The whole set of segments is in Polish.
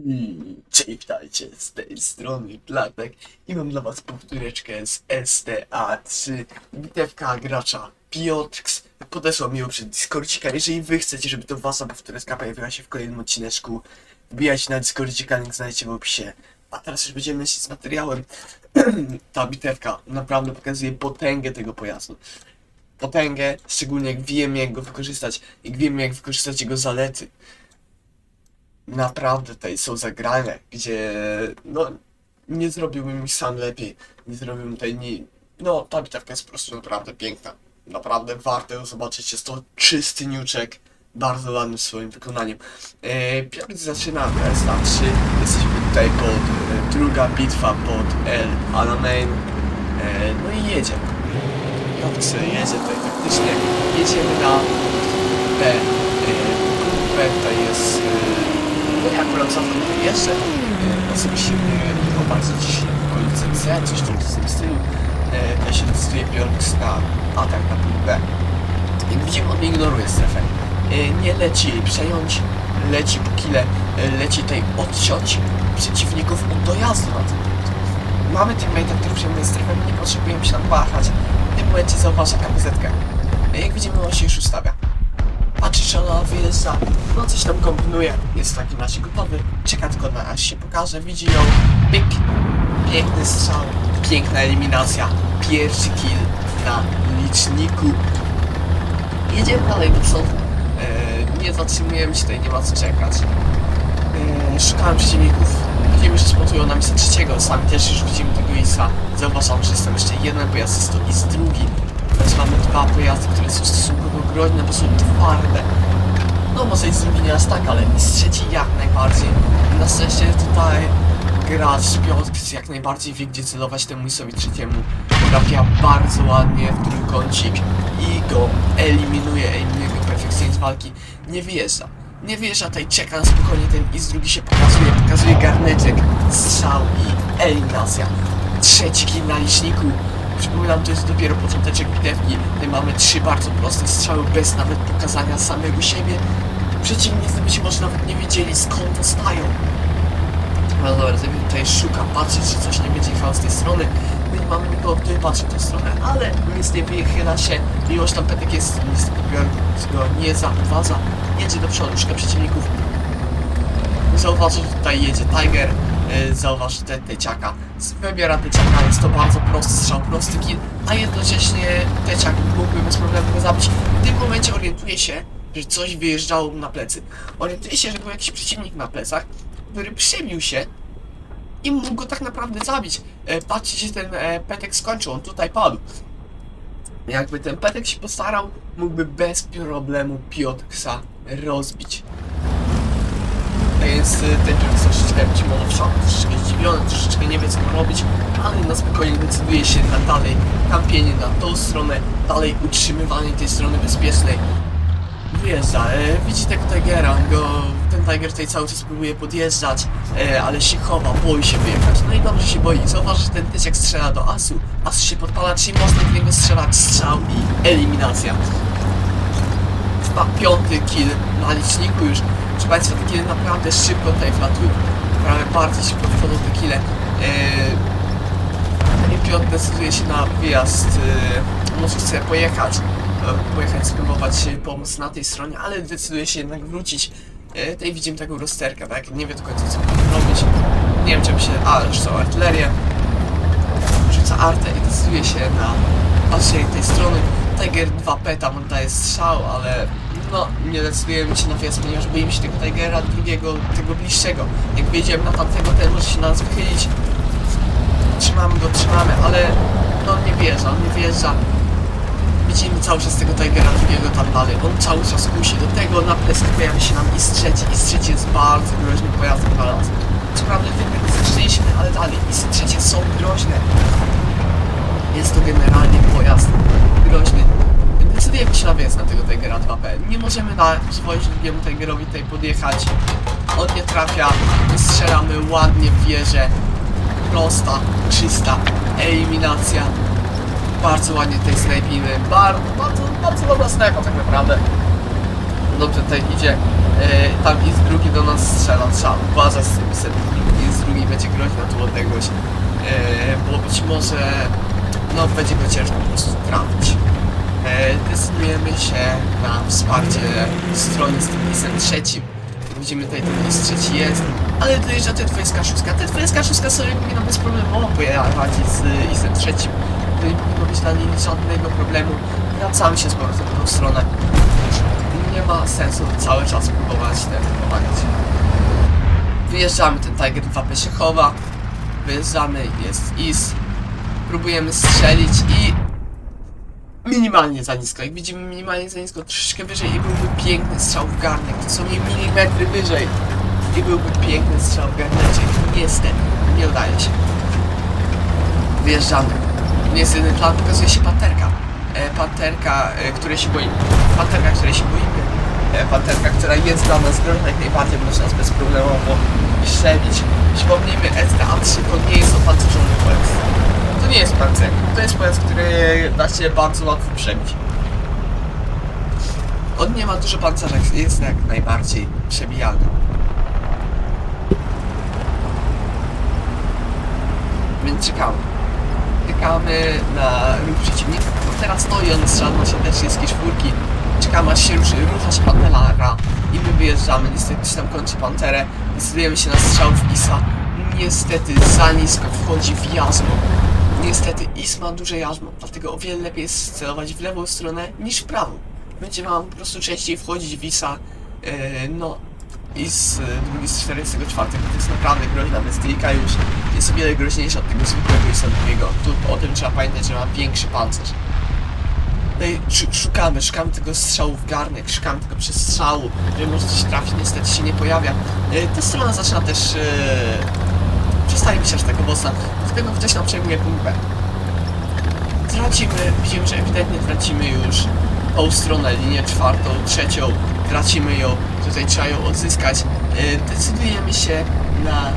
Mm, Cześć, witajcie, z tej strony Platek i mam dla was powtóreczkę z STA3 Bitewka gracza Piotrx Podesłał mi ją Discordcika, jeżeli wy chcecie, żeby to wasza powtóreczka pojawiła się w kolejnym odcineczku Wbijajcie na Discordcika, link znajdziecie w opisie. A teraz już będziemy lecieć z materiałem. Ta bitewka naprawdę pokazuje potęgę tego pojazdu. Potęgę, szczególnie jak wiemy jak go wykorzystać, jak wiemy jak wykorzystać jego zalety naprawdę tutaj są zagrania, gdzie no nie zrobiłbym ich sam lepiej, nie zrobiłbym tutaj ni... No ta bitewka jest po prostu naprawdę piękna. Naprawdę warto ją zobaczyć, jest to czysty niuczek, bardzo ładny swoim wykonaniu. E, Piotr zaczyna Tesla 3, jesteśmy tutaj pod e, druga bitwa pod El Alamein, e, no i jedzie. Piotr jedzie tutaj faktycznie, jedziemy na B. E, B tutaj jest e, no ja akurat zawsze tutaj jeszcze osobiście nie bardzo dziś w okolicy C, coś tam w tym stylu. E, Ja się decyduję biorąc na atak na punkt B. Jak widzimy, on ignoruje strefę. E, Nie leci jej przejąć, leci po kile, e, leci tutaj odciąć przeciwników od dojazdu na ten punkt. Mamy teammate'a, który przejmuje strefę, nie potrzebujemy się tam wahać. W tym momencie zauważa kamizetkę. Jak widzimy, on się już ustawia. Wyjeżdża, no coś tam kombinuje, jest w takim razie gotowy, czeka tylko na aż się pokaże, widzi ją, pyk, piękny strzał, piękna eliminacja, pierwszy kill na liczniku. Jedziemy dalej do przodu, e, nie zatrzymujemy się tutaj, nie ma co czekać. E, szukałem przeciwników, widzimy, że spotują na miejsce trzeciego, sami też już widzimy tego ISA, zauważam, że jest tam jeszcze jeden pojazd, jest drugi, Teraz mamy dwa pojazdy, które są stosunkowo groźne, bo są twarde. No może i nie aż tak, ale i z trzeci jak najbardziej. Na szczęście tutaj gracz Piotr jak najbardziej wie gdzie celować temu ISowi trzeciemu. Trafia bardzo ładnie w trójkącik i go eliminuje, eliminuje go perfekcyjnie z walki. Nie wyjeżdża. Nie wyjeżdża tutaj, czeka na spokojnie, ten IS drugi się pokazuje, pokazuje garneczek, strzał i eliminacja. Trzeci kill na liczniku. Przypominam, to jest dopiero począteczek bitewki. Tutaj mamy trzy bardzo proste strzały bez nawet pokazania samego siebie. Przeciwnicy być może nawet nie wiedzieli skąd dostają. No dobra, sobie tutaj szuka, patrzy czy coś nie będzie jechało z tej strony. My nie mamy nikogo, który patrzy w tę stronę, ale nic nie wychyla się. Mimo, że tam Petek jest, Bjorn go nie zaprowadza. Jedzie do przodu, szuka przeciwników. Zauważy, że tutaj jedzie Tiger, zauważ te Teciaka, wybiera Teciaka, jest to bardzo prosty strzał, prosty kill, a jednocześnie Teciak mógłby bez problemu go zabić. W tym momencie orientuje się, że coś wyjeżdżało mu na plecy. Orientuje się, że był jakiś przeciwnik na plecach, który przebił się i mógł go tak naprawdę zabić. E, patrzcie, się ten e, Petek skończył, on tutaj padł. Jakby ten Petek się postarał, mógłby bez problemu Piotrksa rozbić. Więc y, ten człowiek troszeczkę być może w szoku, troszeczkę zdziwiony, troszeczkę nie wie co robić, ale na spokojnie decyduje się na dalej kampienie na tą stronę, dalej utrzymywanie tej strony bezpiecznej. Wyjeżdża, e, widzi tego Tigera, go, ten Tiger tutaj cały czas próbuje podjeżdżać, e, ale się chowa, boi się wyjechać, no i dobrze się boi, zauważy, że ten tysiak strzela do Asu, As się podpala, czyli można w niego strzelać, strzał i eliminacja. Chyba piąty kill na liczniku już. Proszę Państwa, te naprawdę szybko tutaj wlatują. Prawie bardzo szybko wchodzą te kile. Eee, I Piotr decyduje się na wyjazd. Eee, może chce pojechać. E, pojechać, spróbować e, pomóc na tej stronie, ale decyduje się jednak wrócić. E, tutaj widzimy taką rozterkę, tak? Nie wie do końca co robić. Nie wiem czym się... A, rzucał artylerię. Rzuca artę i decyduje się na patrzenie tej strony. Tiger 2P tam oddaje strzał, ale no nie decydujemy się na wjazd, ponieważ boimy się tego Tigera drugiego, tego bliższego. Jak wjedziemy na tamtego, ten może się na nas wychylić. Trzymamy go, trzymamy, ale no on nie wjeżdża, on nie wjeżdża. Widzimy cały czas tego Tigera drugiego tam dalej. On cały czas kusi. Do tego na plecach pojawia się nam i trzeci. I trzeci jest bardzo groźnym pojazdem dla nas. Co prawda wynik zeszliśmy, ale dalej. I trzecie są groźne. Jest to generalnie pojazd groźny. Decydujemy się na wjazd Tigera 2P. Nie możemy dać pozwolić drugiemu Tigerowi tutaj podjechać. On nie trafia. My strzelamy ładnie w wieżę. Prosta, czysta eliminacja. Bardzo ładnie tutaj snajpimy. Bardzo, bardzo, bardzo dobra snajpa tak naprawdę. Dobrze tutaj idzie. E, tam i z drugi do nas strzela, trzeba uważać z tym setnikiem, i z drugi będzie groźna tu odległość, e, bo być może no będzie go ciężko po prostu trafić. E, decydujemy się na lisem trzecim. Jak widzimy tutaj ten list trzeci jest, ale dojeżdża ten 26. Ten 26 sobie powinna bez problemu pojechać z lisem trzecim. To nie powinno być dla niej żadnego problemu. Wracamy się z powrotem w tą stronę. Nie ma sensu cały czas próbować ten pomagać. Wyjeżdżamy, ten Tiger 2P się chowa. Wyjeżdżamy, jest IS. Próbujemy strzelić i minimalnie za nisko. Jak widzimy minimalnie za nisko, troszeczkę wyżej i byłby piękny strzał w garnek. Dosłownie milimetry wyżej i byłby piękny strzał w garnecie. Niestety, nie udaje się. Wyjeżdżamy. Nie jest plan, pokazuje się panterka. E, panterka, e, której się boimy. Panterka, której się boimy. E, panterka, która jest dla nas groźna jak najbardziej, może nas bezproblemowo strzelić. Przypomnijmy, STA-3 to nie jest opancerzony pojazd. To nie jest pancerz. To jest pojazd, który da się bardzo łatwo przebić. On nie ma dużo pancerza, jest jak najbardziej przebijalny. Więc czekamy. Czekamy na ruch przeciwnika. No teraz stoi on strzela na się z czwórki. Czekamy aż się ruszy, rusza się pantelara i my wyjeżdżamy. Niestety się tam kończy panterę. Decydujemy się na strzał w Isa. Niestety za nisko wchodzi w jarzmo. Niestety Is ma duże jarzmo, dlatego o wiele lepiej jest celować w lewą stronę niż w prawą. Będzie wam po prostu częściej wchodzić w Isa. Yy, no i z e, drugi z 44 to jest naprawdę groźna bestyjka już jest o wiele groźniejsza od tego zwykłego Isa drugiego. Tu o tym trzeba pamiętać, że ma większy pancerz. No i sz- szukamy, szukamy tego strzału w garnek, szukamy tego przestrzału, żeby może coś trafić, niestety się nie pojawia. E, Ta strona zaczyna też... E, przestaje być aż taka mocna, ktoś nam przejmuje punkt B. Tracimy, widzimy, że ewidentnie tracimy już tą stronę, linię czwartą, trzecią, tracimy ją, tutaj trzeba ją odzyskać. E, Decydujemy się na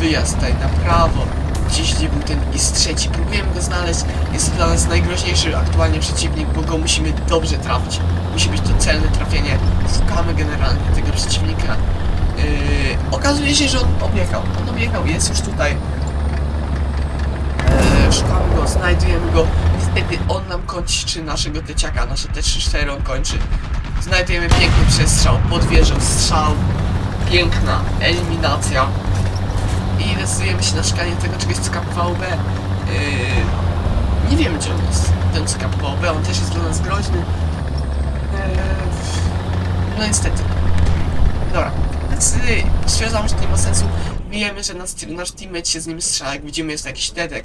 wyjazd tutaj na prawo, gdzieś gdzie był ten IS trzeci, próbujemy go znaleźć, jest to dla nas najgroźniejszy aktualnie przeciwnik, bo go musimy dobrze trafić, musi być to celne trafienie, szukamy generalnie tego przeciwnika. Yy, okazuje się, że on objechał, on objechał, jest już tutaj, szukamy go, znajdujemy go. Niestety on nam kończy naszego teciaka, nasze T34 on kończy. Znajdujemy piękny przestrzał, pod wieżą strzał. Piękna eliminacja. I decydujemy się na szukanie tego czegoś co KPVB. Eee, nie wiemy gdzie on jest, ten co KPVB, on też jest dla nas groźny. Eee, no niestety. Dobra, więc y, stwierdzam, że nie ma sensu. Wiemy, że nasz, nasz teammate się z nim strzela, jak widzimy jest to jakiś dedek.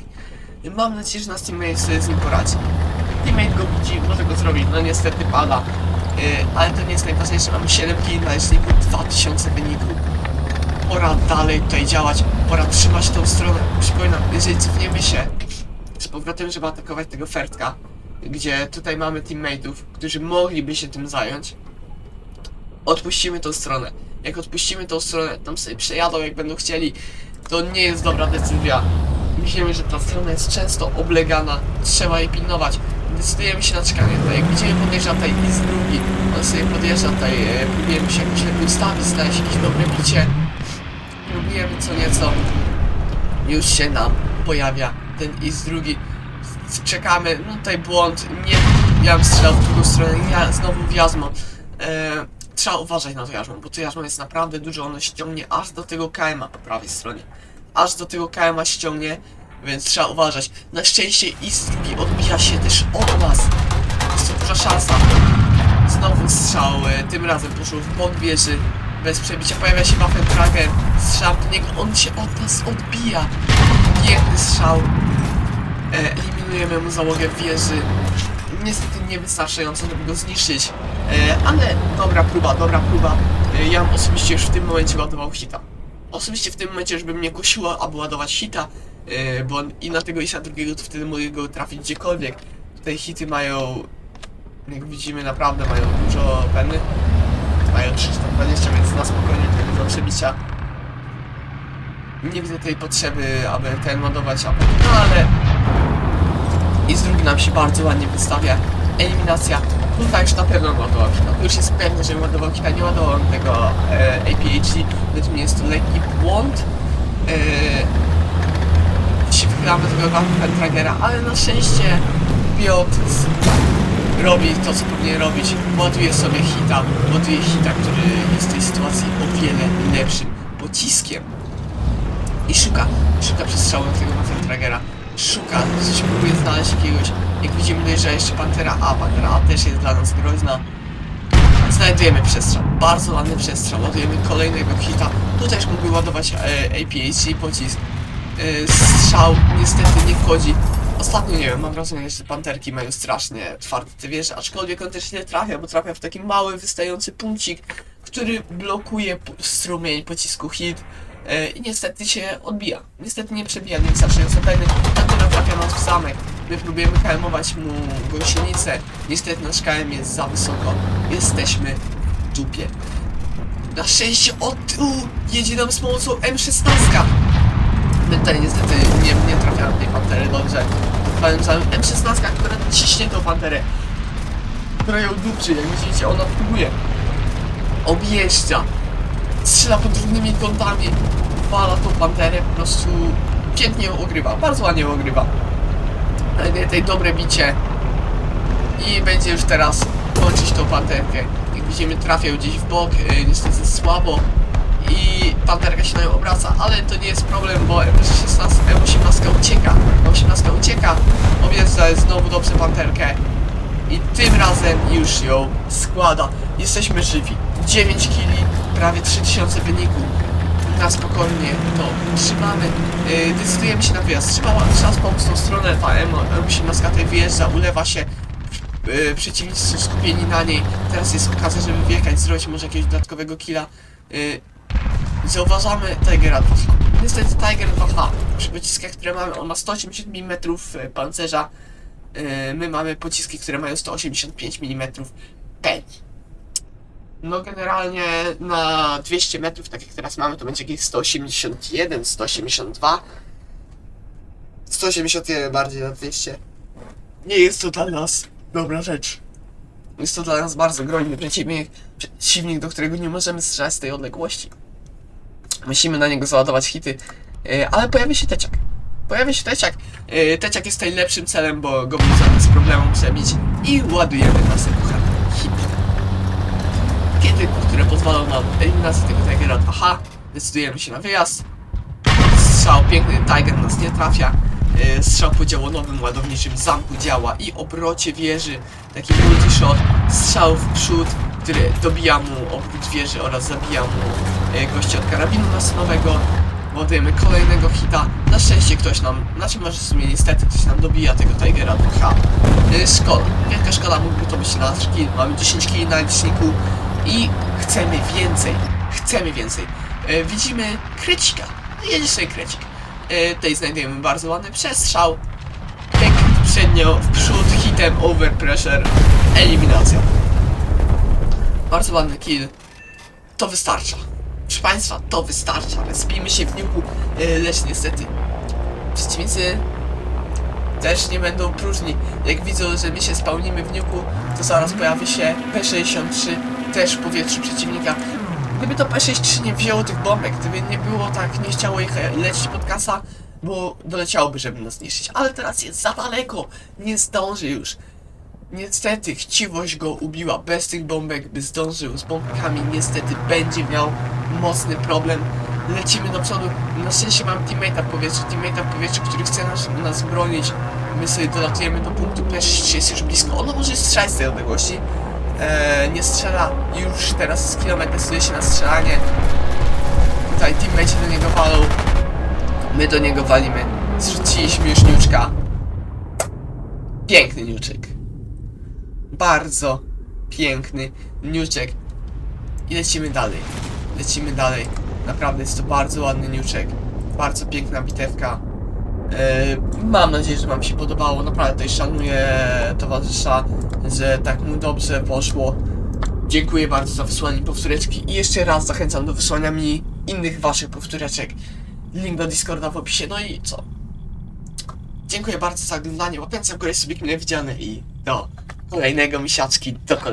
Mam nadzieję, że nasz teammate sobie z nim poradzi. Teammate go widzi, może go zrobić, no niestety pada. Y, ale to nie jest najważniejsze, mamy 7 kill na liczniku, 2000 wyniku. Pora dalej tutaj działać, pora trzymać tą stronę. Przypominam, jeżeli cofniemy się z powrotem, żeby atakować tego Fertka, gdzie tutaj mamy teammateów, którzy mogliby się tym zająć, odpuścimy tą stronę. Jak odpuścimy tą stronę, tam sobie przejadą jak będą chcieli, to nie jest dobra decyzja. Myślimy, że ta strona jest często oblegana, trzeba jej pilnować. Decydujemy się na czekanie tutaj. Jak widzimy podjeżdża tutaj i z drugi, on sobie podjeżdża tutaj, e, próbujemy się jakoś lepiej ustawić, znaleźć jakieś dobre bicie. Próbujemy co nieco. Już się nam pojawia ten i z drugi. Czekamy, no tutaj błąd, nie, ja bym strzelał w drugą stronę, ja znowu w jazmo. E, trzeba uważać na to jarzmo, bo to jarzmo jest naprawdę duże, ono ściągnie aż do tego KM-a po prawej stronie. Aż do tego KM-a ściągnie, więc trzeba uważać. Na szczęście i z drugi odbija się też od nas. Jest to duża szansa. Znowu strzał, e, tym razem poszło w bok wieży. Bez przebicia pojawia się Waffentrager. Strzał do niego, on się od nas odbija. Piękny strzał. E, eliminujemy mu załogę wieży. Niestety niewystarczająco, żeby go zniszczyć. E, ale dobra próba, dobra próba. Ja osobiście już w tym momencie ładował hita. Osobiście w tym momencie już by mnie kusiło, aby ładować hita, e, bo i na tego isa drugiego to wtedy mogę go trafić gdziekolwiek. Tutaj hity mają, jak widzimy, naprawdę mają dużo peny. Mają 320, więc na spokojnie tutaj dużo przebicia. Nie widzę tej potrzeby, aby ten ładować apel, no ale i z drugi nam się bardzo ładnie wystawia. Eliminacja Tutaj już na pewno ładował. To już jest pewne, że ładował hita. Nie ładował tego e, APHD. Mnie jest to lekki błąd. E, się wychylamy tego Pentragera, ale na szczęście Piotr robi to, co powinien robić. Ładuje sobie hita. Ładuje hita, który jest w tej sytuacji o wiele lepszym pociskiem. I szuka, szuka przestrzału na tego Pentragera. Szuka, coś próbuje znaleźć jakiegoś. Jak widzimy, dojeżdża jeszcze Pantera A. Pantera A też jest dla nas groźna. Znajdujemy przestrzał, bardzo ładny przestrzał, ładujemy kolejnego hita. Tutaj już mógłby ładować e, pocisk. E, strzał niestety nie wchodzi. Ostatnio nie wiem, mam wrażenie, że panterki mają strasznie twarde te wieże, aczkolwiek on też nie trafia, bo trafia w taki mały, wystający punkcik, który blokuje strumień pocisku hit. E, I niestety się odbija. Niestety nie przebija niewystarczająco pewny. Pantera trafia nas w zamek. My próbujemy KM-ować mu gąsienicę. Niestety nasz KM jest za wysoko. Jesteśmy w dupie. Na szczęście od tyłu jedzie nam z pomocą M16. My tutaj niestety nie, nie trafiamy tej pantery dobrze. Powiem za M16, która ciśnie tą panterę. Która ją dupczy, jak widzicie, ona próbuje. Objeżdża. Strzela pod różnymi kątami. Wala tą panterę, po prostu pięknie ją ogrywa. Bardzo ładnie ją ogrywa. Tutaj dobre bicie. I będzie już teraz kończyć tą panterkę. Jak widzimy, trafia ją gdzieś w bok, yy, niestety słabo. I panterka się na nią obraca, ale to nie jest problem, bo M16, M18 ucieka. M18 ucieka, objeżdża znowu dobrze panterkę. I tym razem już ją składa. Jesteśmy żywi. 9 kili, prawie 3000 wyniku. Na spokojnie to trzymamy. Yy, decydujemy się na wyjazd. Trzymała czas pomóc tą stronę. Ta M- M18 tutaj wyjeżdża, ulewa się. Yy, przeciwnicy skupieni na niej. Teraz jest okazja, żeby wjechać, zrobić może jakiegoś dodatkowego killa. Yy, Zauważamy Tigera 2H. Niestety Tiger 2H przy pociskach, które mamy, on ma 180 mm e, pancerza. Yy, My mamy pociski, które mają 185 mm. No generalnie na 200 metrów, tak jak teraz mamy, to będzie jakieś 181, 182. 181 bardziej na 200. Nie jest to dla nas dobra rzecz. Jest to dla nas bardzo groźny przeciwnik, przeciwnik, do którego nie możemy strzelać z tej odległości. Musimy na niego załadować hity, e, ale pojawia się teciak. Pojawia się teciak. E, Teciak jest tutaj lepszym celem, bo go możemy z problemem przebić i ładujemy następny Kiedy, które pozwolą nam eliminację tego Tigera 2H, decydujemy się na wyjazd. Strzał piękny, Tiger nas nie trafia. E, Strzał po działonowym ładowniczym zamku działa i obrocie wieży, taki multi-shot, strzał w przód, który dobija mu obrót wieży oraz zabija mu e, gościa od karabinu maszynowego. Ładujemy kolejnego hita. Na szczęście ktoś nam, znaczy może w sumie niestety ktoś nam dobija tego Tigera 2H. E, Szkoda, wielka szkoda, mógłby to być nasz kill. Mamy 10 kill na liczniku i chcemy więcej. Chcemy więcej. E, widzimy krecika. Jedzie sobie krecik. E, tutaj znajdujemy bardzo ładny przestrzał. Pyk, przednio, w przód, hitem, over pressure, eliminacja. Bardzo ładny kill. To wystarcza. Proszę Państwa, to wystarcza. Spijmy się w niuku, e, lecz niestety przeciwnicy też nie będą próżni. Jak widzą, że my się spełnimy w niuku, to zaraz pojawi się P63 też w powietrzu przeciwnika. Gdyby to P63 nie wzięło tych bombek, gdyby nie było tak, nie chciało ich e, lecieć pod kasa, bo doleciałoby, żeby nas zniszczyć. Ale teraz jest za daleko, nie zdąży już. Niestety chciwość go ubiła. Bez tych bombek by zdążył. Z bombkami niestety będzie miał mocny problem. Lecimy do przodu. Na szczęście mam teammate'a w powietrzu. Teammate'a w powietrzu, który chce nas, nas bronić. My sobie dolatujemy do punktu. P6 jest już blisko. Ono może strzelać z tej odległości. Eee, nie strzela już teraz z kilometr decyduje się na strzelanie. Tutaj teammate do niego walą. My do niego walimy. Zrzuciliśmy już niuczka. Piękny niuczek bardzo piękny niuczek. I lecimy dalej. Lecimy dalej. Naprawdę jest to bardzo ładny niuczek. Bardzo piękna bitewka. Yy, mam nadzieję, że Wam się podobało. Naprawdę tutaj szanuję towarzysza, że tak mu dobrze poszło. Dziękuję bardzo za wysłanie powtóreczki i jeszcze raz zachęcam do wysłania mi innych Waszych powtóreczek. Link do Discorda w opisie. No i co? Dziękuję bardzo za oglądanie. Łapiące w górę sobie mile widziane i do kolejnego misiaczki do